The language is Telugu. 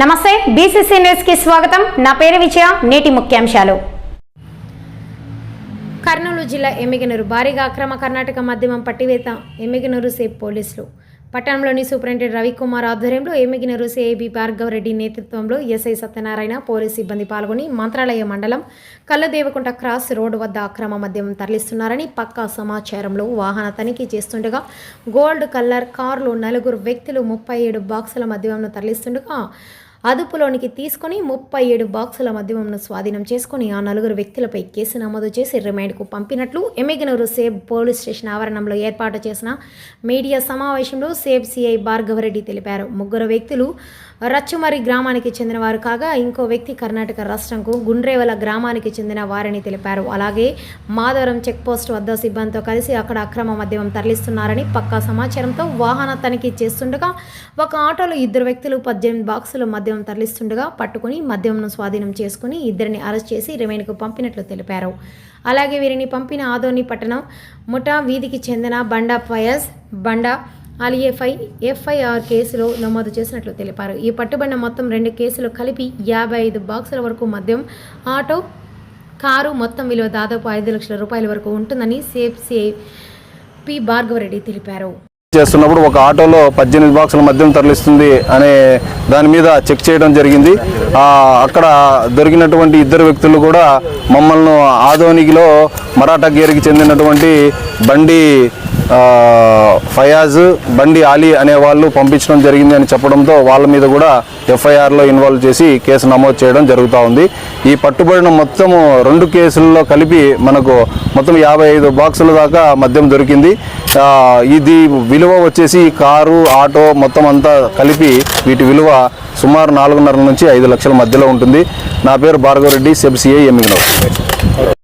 నమస్తే బీసీసీ న్యూస్కి స్వాగతం. నా పేరు విజయ నేటి ముఖ్యాంశాలు. కర్నూలు జిల్లా ఎమ్మిగనూరు భారీగా అక్రమ కర్ణాటక మద్యమం పట్టివేత ఎమ్మిగనూరు సేఫ్ పోలీసులు. పట్టణంలోని సూపరింటెండెంట్ రవికుమార్ ఆధ్వర్యంలో ఎమ్మిగినరు సిఐబి భార్గవరెడ్డి నేతృత్వంలో ఎస్ఐ సత్యనారాయణ పోలీసు సిబ్బంది పాల్గొని మంత్రాలయ మండలం కల్లదేవకుంట క్రాస్ రోడ్డు వద్ద అక్రమ మద్యం తరలిస్తున్నారని పక్కా సమాచారంలో వాహన తనిఖీ చేస్తుండగా గోల్డ్ కలర్ కారులో నలుగురు వ్యక్తులు ముప్పై ఏడు బాక్సుల మద్యంను తరలిస్తుండగా అదుపులోనికి తీసుకొని ముప్పై ఏడు బాక్సుల మద్యమంను స్వాధీనం చేసుకుని ఆ నలుగురు వ్యక్తులపై కేసు నమోదు చేసి రిమాండ్కు పంపినట్లు ఎమ్మిగనూరు సేబ్ పోలీస్ స్టేషన్ ఆవరణంలో ఏర్పాటు చేసిన మీడియా సమావేశంలో సేబ్ సిఐ భార్గవరెడ్డి తెలిపారు. ముగ్గురు వ్యక్తులు రచ్చుమరి గ్రామానికి చెందిన వారు కాగా ఇంకో వ్యక్తి కర్ణాటక రాష్ట్రంకు గుండ్రేవల గ్రామానికి చెందిన వారని తెలిపారు. అలాగే మాధవరం చెక్పోస్ట్ వద్ద సిబ్బందితో కలిసి అక్కడ అక్రమ మద్యం తరలిస్తున్నారని పక్కా సమాచారంతో వాహన తనిఖీ చేస్తుండగా ఒక ఆటోలో ఇద్దరు వ్యక్తులు పద్దెనిమిది బాక్సులు మద్యం తరలిస్తుండగా పట్టుకుని మద్యంను స్వాధీనం చేసుకుని ఇద్దరిని అరెస్ట్ చేసి రిమైన్కు పంపినట్లు తెలిపారు. అలాగే వీరిని పంపిన ఆదోని పట్టణం ముఠా వీధికి చెందిన బండా ఫయజ్ బండా అలియఫై ఎఫ్ఐఆర్ కేసులో నమోదు చేసినట్లు తెలిపారు. ఈ పట్టుబడిన మొత్తం రెండు కేసులు కలిపి యాభై ఐదు బాక్సుల వరకు మద్యం ఆటో కారు మొత్తం విలువ దాదాపు ఐదు లక్షల రూపాయల వరకు ఉంటుందని సేఫ్ పి భార్గవరెడ్డి తెలిపారు. చేస్తున్నప్పుడు ఒక ఆటోలో పద్దెనిమిది బాక్సుల మద్యం తరలిస్తుంది అనే దాని మీద చెక్ చేయడం జరిగింది. అక్కడ దొరికినటువంటి ఇద్దరు వ్యక్తులు కూడా మమ్మల్ని ఆదోనికిలో మరాఠా గేరికి చెందినటువంటి బండి ఫయాజ్ బండి ఆలీ అనే వాళ్ళు పంపించడం జరిగింది అని చెప్పడంతో వాళ్ళ మీద కూడా ఎఫ్ఐఆర్లో ఇన్వాల్వ్ చేసి కేసు నమోదు చేయడం జరుగుతూ ఉంది. ఈ పట్టుబడిన మొత్తము రెండు కేసుల్లో కలిపి మనకు మొత్తం యాభై ఐదు బాక్సుల దాకా మద్యం దొరికింది. ఇది విలువ వచ్చేసి కారు ఆటో మొత్తం అంతా కలిపి వీటి విలువ సుమారు నాలుగున్నర నుంచి ఐదు లక్షల మధ్యలో ఉంటుంది. నా పేరు భార్గవరెడ్డి సెబ్సిఐ ఎమ్మిగనూరు.